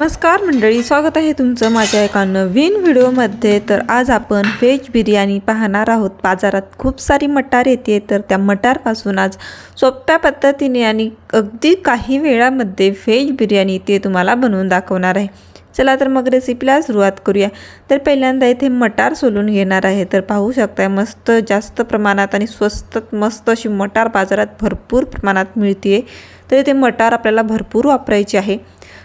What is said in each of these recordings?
नमस्कार मंडळी स्वागत आहे तुमचं माझ्या एका नवीन व्हिडिओमध्ये. तर आज आपण व्हेज बिर्याणी पाहणार आहोत. बाजारात खूप सारी मटार येते तर त्या मटारपासून आज सोप्या पद्धतीने आणि अगदी काही वेळामध्ये व्हेज बिर्याणी ते तुम्हाला बनवून दाखवणार आहे. चला तर मग रेसिपीला सुरुवात करूया. तर पहिल्यांदा इथे मटार सोलून घेणार आहे. तर पाहू शकताय मस्त जास्त प्रमाणात आणि स्वस्त मस्त अशी मटार बाजारात भरपूर प्रमाणात मिळते तर इथे मटार आपल्याला भरपूर वापरायची आहे.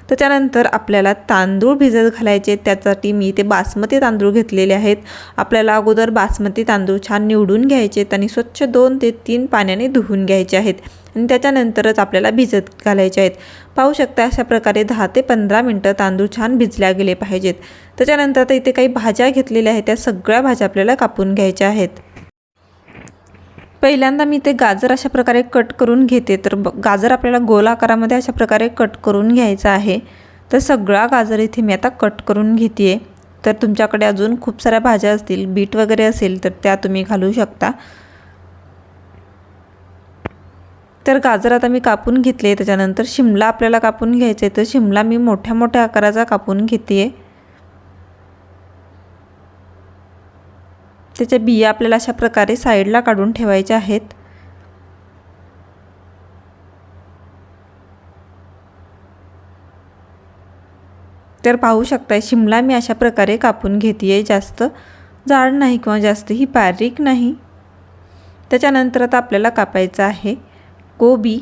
त्याच्यानंतर आपल्याला तांदूळ भिजत घालायचे. त्यासाठी मी इथे बासमती तांदूळ घेतलेले आहेत. आपल्याला अगोदर बासमती तांदूळ छान निवडून घ्यायचे आणि स्वच्छ दोन ते तीन पाण्याने धुवून घ्यायचे आहेत. आणि त्याच्यानंतरच आपल्याला भिजत घालायचे आहेत. पाहू शकता अशा प्रकारे दहा ते पंधरा मिनटं तांदूळ छान भिजल्या गेले पाहिजेत. त्याच्यानंतर आता इथे काही भाज्या घेतलेल्या आहेत. त्या सगळ्या भाज्या आपल्याला कापून घ्यायच्या आहेत. पहिल्यांदा मी ते गाजर अशा प्रकारे कट करून घेते. तर ब गाजर आपल्याला गोल आकारामध्ये अशा प्रकारे कट करून घ्यायचा आहे. तर सगळा गाजर इथे मी आता कट करून घेते आहे तर तुमच्याकडे अजून खूप साऱ्या भाज्या असतील बीट वगैरे असेल तर त्या तुम्ही घालू शकता. तर गाजर आता मी कापून घेतले त्याच्यानंतर शिमला आपल्याला कापून घ्यायचे तर शिमला मी मोठ्या मोठ्या आकाराचा कापून घेते आहे त्याच्या बिया आपल्याला अशा प्रकारे साईडला काढून ठेवायच्या आहेत. तर पाहू शकताय शिमला मी अशा प्रकारे कापून घेते आहे जास्त. जाड नाही किंवा जास्त ही बारीक नाही. त्याच्यानंतर आता आपल्याला कापायचं आहे. कोबी.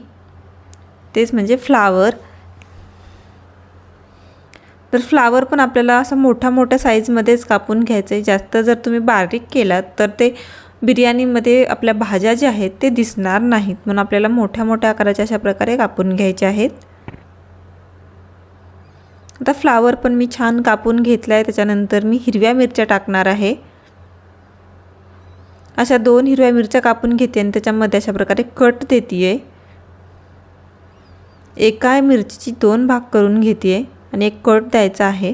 तेच म्हणजे फ्लावर. तर फ्लावर पण आपल्याला असं मोठ्या मोठ्या साईजमध्येच कापून घ्यायचं आहे. जास्त जर तुम्ही बारीक केलात तर ते बिर्याणीमध्ये आपल्या भाज्या ज्या आहेत ते दिसणार नाहीत. म्हणून आपल्याला मोठ्या मोठ्या आकाराच्या अशा प्रकारे कापून घ्यायचे आहेत. आता फ्लावर पण मी छान कापून घेतला आहे त्याच्यानंतर मी हिरव्या मिरच्या टाकणार आहे. अशा दोन हिरव्या मिरच्या कापून घेते आणि त्याच्यामध्ये अशा प्रकारे कट देते आहे एका मिरचीची दोन भाग करून घेते आहे आणि एक कट द्यायचा आहे.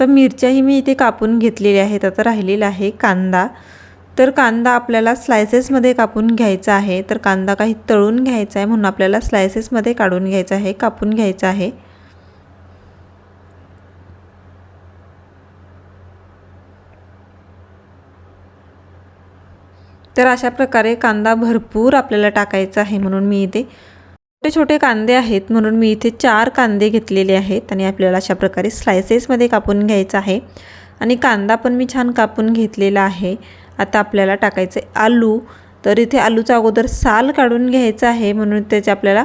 तर मिरच्याही मी इथे कापून घेतलेल्या आहेत. आता राहिलेला आहे कांदा. तर कांदा आपल्याला स्लायसेसमध्ये कापून घ्यायचा आहे. तर कांदा काही तळून घ्यायचा आहे म्हणून आपल्याला स्लायसेसमध्ये काढून घ्यायचा आहे कापून घ्यायचा आहे. तर अशा प्रकारे कांदा भरपूर आपल्याला टाकायचा आहे म्हणून मी इथे छोटे छोटे कांदे आहेत म्हणून मी इथे चार कांदे घेतलेले आहेत आणि आपल्याला अशा प्रकारे स्लायसेसमध्ये कापून घ्यायचं आहे. आणि कांदा पण मी छान कापून घेतलेला आहे. आता आपल्याला टाकायचं आहे आलू. तर इथे आलूचा अगोदर साल काढून घ्यायचा आहे म्हणून त्याचे आपल्याला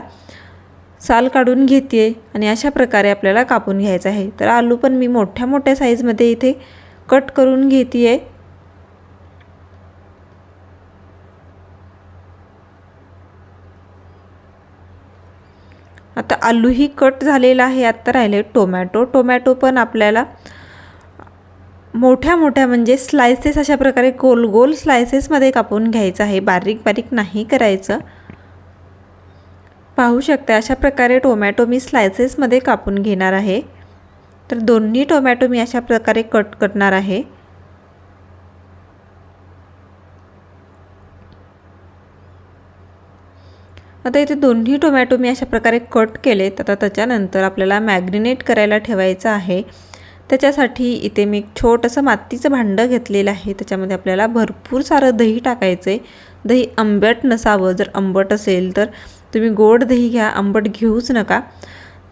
साल काढून घेते आणि अशा प्रकारे आपल्याला कापून घ्यायचं आहे. तर आलू पण मी मोठ्या मोठ्या साईजमध्ये इथे कट करून घेते. आहे आता आलूही कट झालेला आहे आत्ता राहिले टोमॅटो. टोमॅटो पण आपल्याला मोठ्या मोठ्या म्हणजे स्लायसेस अशा प्रकारे गोल गोल स्लायसेसमध्ये कापून घ्यायचं आहे. बारीक बारीक नाही करायचं. पाहू शकता अशा प्रकारे टोमॅटो मी स्लायसेसमध्ये कापून घेणार आहे. तर दोन्ही टोमॅटो मी अशा प्रकारे कट करणार आहे. आता इथे दोन्ही टोमॅटो मी अशा प्रकारे कट केलेत. आता त्याच्यानंतर आपल्याला मॅग्रिनेट करायला ठेवायचं आहे. त्याच्यासाठी इथे मी एक छोटंसं मातीचं भांडं घेतलेलं आहे. त्याच्यामध्ये आपल्याला भरपूर सारं दही टाकायचं आहे दही आंबट नसावं. जर आंबट असेल तर तुम्ही गोड दही घ्या. आंबट घेऊच नका.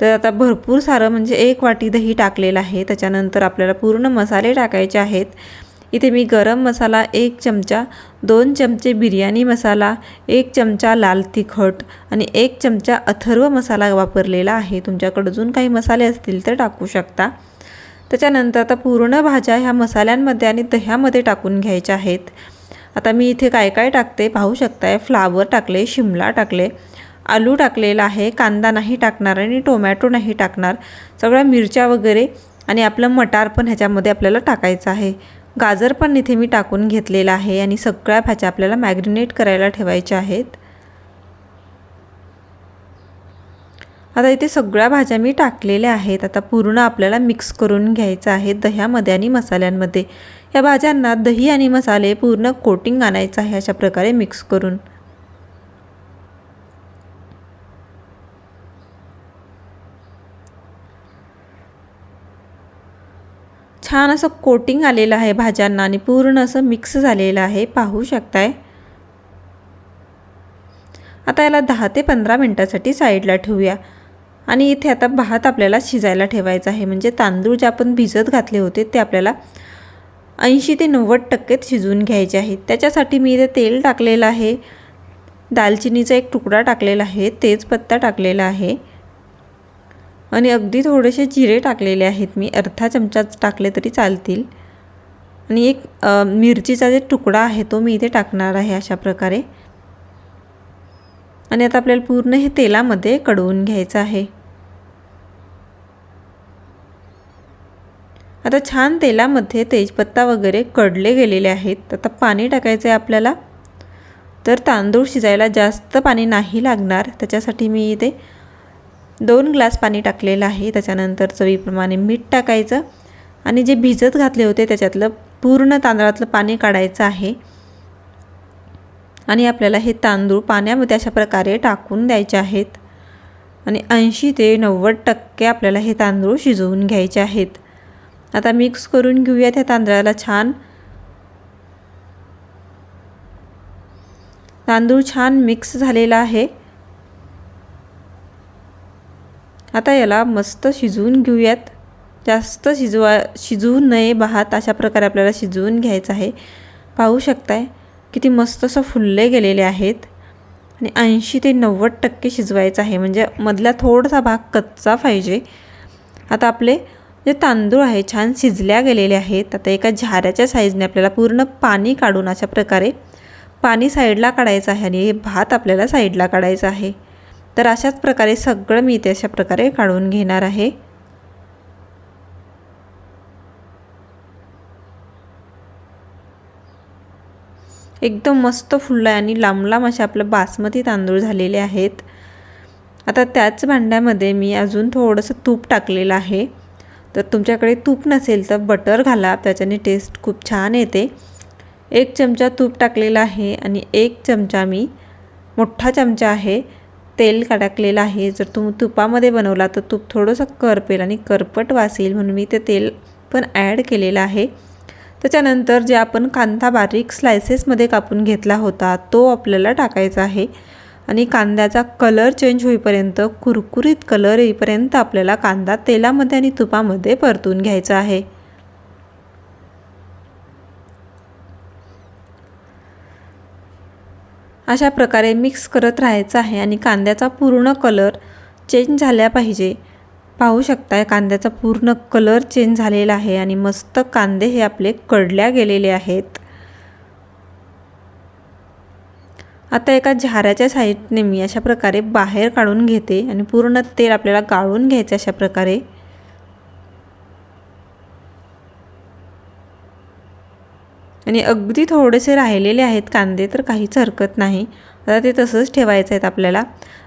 तर आता भरपूर सारं म्हणजे एक वाटी दही टाकलेलं आहे. त्याच्यानंतर आपल्याला पूर्ण मसाले टाकायचे आहेत. इथे मी गरम मसाला एक चमचा दोन चमचे बिर्याणी मसाला एक चमचा लाल तिखट आणि एक चमचा अथर्व मसाला वापरलेला आहे. तुमच्याकडं अजून काही मसाले असतील तर टाकू शकता. त्याच्यानंतर आता पूर्ण भाज्या ह्या मसाल्यांमध्ये आणि दह्यामध्ये टाकून घ्यायच्या आहेत. आता मी इथे काय काय टाकते पाहू शकताय. फ्लावर टाकले शिमला टाकले आलू टाकलेला आहे कांदा नाही टाकणार आणि टोमॅटो नाही टाकणार. सगळ्या मिरच्या वगैरे आणि आपलं मटार पण ह्याच्यामध्ये आपल्याला टाकायचं आहे. गाजर पण इथे मी टाकून घेतलेला आहे आणि सगळ्या भाज्या आपल्याला मॅग्रिनेट करायला ठेवायच्या आहेत. आता इथे सगळ्या भाज्या मी टाकलेल्या आहेत. आता पूर्ण आपल्याला मिक्स करून घ्यायचं आहे दह्यामध्ये आणि मसाल्यांमध्ये. या भाज्यांना दही आणि मसाले पूर्ण कोटिंग आणायचं आहे अशा प्रकारे मिक्स करून. छान असं कोटिंग आलेलं आहे भाज्यांना आणि पूर्ण असं मिक्स झालेलं आहे. पाहू शकताय? आता याला दहा ते पंधरा मिनटासाठी साईडला ठेवूया. आणि इथे आता भात आपल्याला शिजायला ठेवायचा आहे. म्हणजे तांदूळ जे आपण भिजत घातले होते ते आपल्याला ऐंशी ते नव्वद टक्केत शिजवून घ्यायचे आहेत. त्याच्यासाठी मी इथे तेल टाकलेलं आहे. दालचिनीचा एक तुकडा टाकलेला आहे. तेजपत्ता टाकलेला आहे. आणि अगदी थोडेसे जिरे टाकलेले आहेत मी. अर्धा चमचाच टाकले तरी चालतील. आणि एक मिरचीचा जे तुकडा आहे तो मी इथे टाकणार आहे अशा प्रकारे. आणि आता आपल्याला पूर्ण हे तेलामध्ये कडवून घ्यायचं आहे. आता छान तेलामध्ये तेजपत्ता वगैरे कडले गेलेले आहेत. आता पाणी टाकायचं आहे आपल्याला. तर तांदूळ शिजायला जास्त पाणी नाही लागणार. त्याच्यासाठी मी इथे दोन ग्लास पाणी टाकलेलं आहे. त्याच्यानंतर चवीप्रमाणे मीठ टाकायचं आणि जे भिजत घातले होते त्याच्यातलं पूर्ण तांदळातलं पाणी काढायचं आहे. आणि आपल्याला हे तांदूळ पाण्यामध्ये अशा प्रकारे टाकून द्यायचे आहेत. आणि ऐंशी ते नव्वद टक्के आपल्याला हे तांदूळ शिजवून घ्यायचे आहेत. आता मिक्स करून घेऊया त्या तांदळाला छान. तांदूळ छान मिक्स झालेला आहे. आता याला मस्त शिजवून घेऊयात. जास्त शिजवा शिजवू नये भात अशा प्रकारे आपल्याला शिजवून घ्यायचं आहे. पाहू शकताय किती मस्त असं फुलले गेलेले आहेत. आणि ऐंशी ते नव्वद टक्के शिजवायचं आहे. म्हणजे मधला थोडासा भाग कच्चा पाहिजे. आता आपले जे तांदूळ आहे छान शिजल्या गेलेले आहेत. आता एका झाऱ्याच्या साईजने आपल्याला पूर्ण पाणी काढून अशा प्रकारे पाणी साईडला काढायचं आहे. आणि हे भात आपल्याला साईडला काढायचं आहे. तर अशाच प्रकारे सगळं मी इथे अशा प्रकारे काढून घेणार आहे. एकदम मस्त फुललं आहे आणि लांब लांब असे आपलं बासमती तांदूळ झालेले आहेत. आता त्याच भांड्यामध्ये मी अजून थोडंसं तूप टाकलेलं आहे. तर तुमच्याकडे तूप नसेल तर बटर घाला त्याच्याने टेस्ट खूप छान येते. एक चमचा तूप टाकलेला आहे आणि एक चमचा मी मोठा चमचा आहे. तेल टाकलेलं आहे. जर तुम्ही तुपामध्ये बनवला तर तूप थोडंसं करपेल आणि करपट वासेल म्हणून मी ते तेल पण ॲड केलेलं आहे. त्याच्यानंतर जे आपण कांदा बारीक स्लायसेसमध्ये कापून घेतला होता तो आपल्याला टाकायचा आहे. आणि कांद्याचा कलर चेंज होईपर्यंत कुरकुरीत कलर येईपर्यंत आपल्याला कांदा तेलामध्ये आणि तुपामध्ये परतून घ्यायचा आहे. अशा प्रकारे मिक्स करत राहायचं आहे आणि कांद्याचा पूर्ण कलर चेंज झाल्या पाहिजे. पाहू शकताय कांद्याचा पूर्ण कलर चेंज झालेला आहे आणि मस्त कांदे हे आपले कडल्या गेलेले आहेत. आता एका झाऱ्याच्या साईडने मी अशा प्रकारे बाहेर काढून घेते आणि पूर्ण तेल आपल्याला गाळून घ्यायचं अशा प्रकारे. आणि अगदी थोडेसे राहिलेले आहेत कांदे तर काहीच हरकत नाही. आता ते तसंच ठेवायचं आहेत आपल्याला.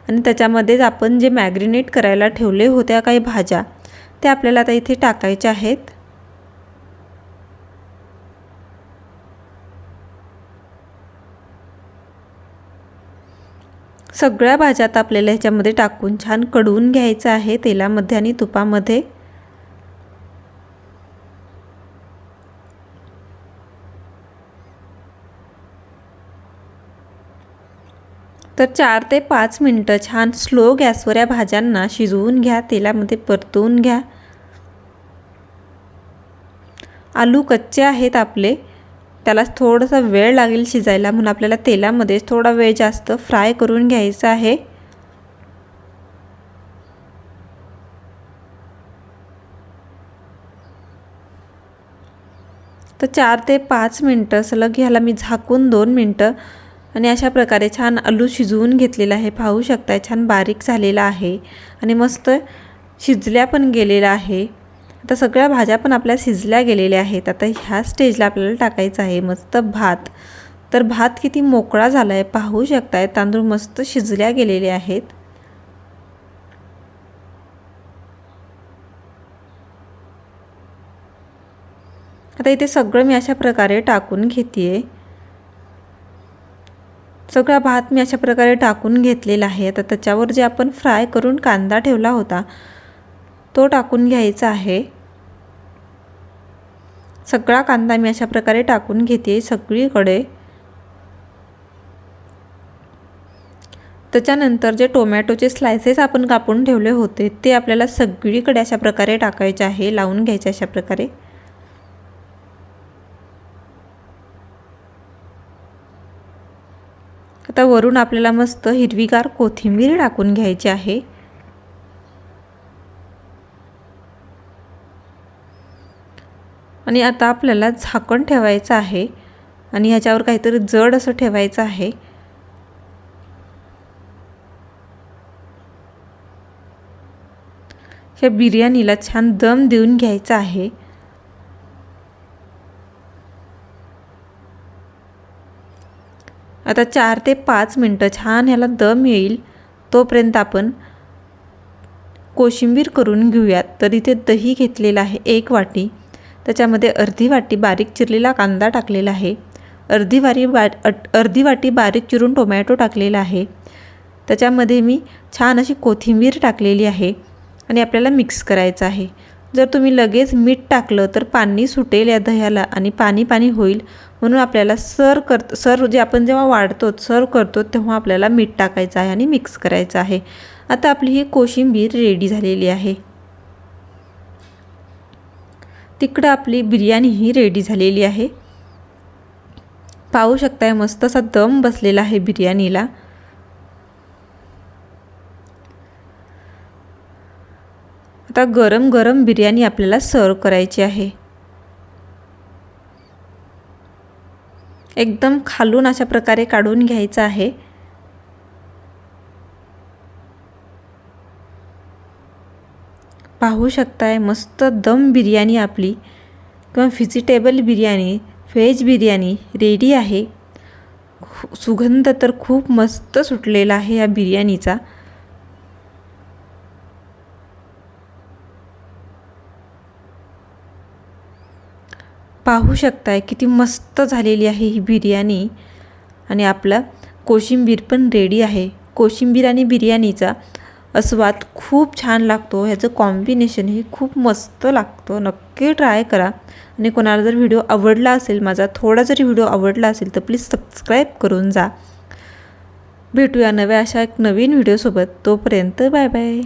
आणि त्याच्यामध्येच आपण जे मॅग्रिनेट करायला ठेवले होत्या काही भाज्या त्या आपल्याला आता इथे टाकायच्या आहेत. सगळ्या भाज्या आता आपल्याला ह्याच्यामध्ये टाकून छान कडवून घ्यायचं आहे तेलामध्ये आणि तुपामध्ये. तर चार ते पाच मिनटं छान स्लो गॅसवर या भाज्यांना शिजवून घ्या तेलामध्ये परतवून घ्या. आलू कच्चे आहेत आपले. त्याला थोडासा वेळ लागेल शिजायला म्हणून आपल्याला तेलामध्ये थोडा वेळ जास्त फ्राय करून घ्यायचा आहे. तर चार ते पाच मिनटं सलग ह्याला मी झाकून दोन मिनटं आणि अशा प्रकारे छान आलू शिजवून घेतलेला आहे. पाहू शकताय छान बारीक झालेला आहे आणि मस्त शिजल्या पण गेलेला आहे. आता सगळ्या भाज्या पण आपल्या शिजल्या गेलेल्या आहेत. आता ह्या स्टेजला आपल्याला टाकायचं आहे मस्त भात. तर भात किती मोकळा झाला आहे पाहू शकताय. तांदूळ मस्त शिजल्या गेलेले आहेत. आता इथे सगळं मी अशा प्रकारे टाकून घेते आहे सगळा भात मी अशा प्रकारे टाकून घेतलेला आहे आता त्याच्यावर जे आपण फ्राय करून कांदा ठेवला होता तो टाकून घ्यायचा आहे. सगळा कांदा मी अशा प्रकारे टाकून घेते सगळीकडे. त्याच्यानंतर जे टोमॅटोचे स्लायसेस आपण कापून ठेवले होते ते आपल्याला सगळीकडे अशा प्रकारे टाकायचे आहे लावून घ्यायचे अशा प्रकारे. आता वरून आपल्याला मस्त हिरवीगार कोथिंबीर टाकून घ्यायची आहे. आणि आता आपल्याला झाकण ठेवायचं आहे. आणि ह्याच्यावर काहीतरी जड असं ठेवायचं आहे. ह्या बिर्याणीला छान दम देऊन घ्यायचा आहे. आता चार ते पाच मिनटं छान ह्याला दम येईल तोपर्यंत आपण कोशिंबीर करून घेऊयात. तर इथे दही घेतलेलं आहे एक वाटी त्याच्यामध्ये अर्धी वाटी बारीक चिरलेला कांदा टाकलेला आहे अर्धी वारी बा अर्धी वाटी बारीक चिरून टोमॅटो टाकलेला आहे त्याच्यामध्ये मी छान अशी कोथिंबीर टाकलेली आहे आणि आपल्याला मिक्स करायचं आहे. जर तुम्ही लगेच मीठ टाकलं तर पाणी सुटेल या दह्याला आणि पाणी पाणी होईल. म्हणून आपल्याला सर कर सर जे आपण जेव्हा वाढतो सर्व करतो तेव्हा आपल्याला मीठ टाकायचं आहे आणि मिक्स करायचं आहे. आता आपली ही कोशिंबीर रेडी झालेली आहे. तिकडं आपली बिर्याणी ही रेडी झालेली आहे. पाहू शकताय मस्त असा दम बसलेला आहे बिर्याणीला. आता गरम गरम बिर्याणी आपल्याला सर्व करायची आहे. एकदम खालून अशा प्रकारे काढून घ्यायचं आहे. पाहू शकताय मस्त दम बिर्याणी आपली. किंवा vegetable biryani veg biryani ready आहे. सुगंध तर खूप मस्त सुटलेला आहे या बिर्याणीचा. पाहू शकताय किती मस्त झालेली आहे ही बिर्याणी. आणि आपला कोशिंबीर पण रेडी आहे. कोशिंबीर आणि बिर्याणीचा अस्वाद खूप छान लागतो. ह्याचं कॉम्बिनेशन हे खूप मस्त लागतं. नक्की ट्राय करा. आणि कोणाला जर व्हिडिओ आवडला असेल माझा थोडा जरी व्हिडिओ आवडला असेल तर प्लीज सबस्क्राईब करून जा. भेटूया नव्या अशा एक नवीन व्हिडिओसोबत तोपर्यंत बाय बाय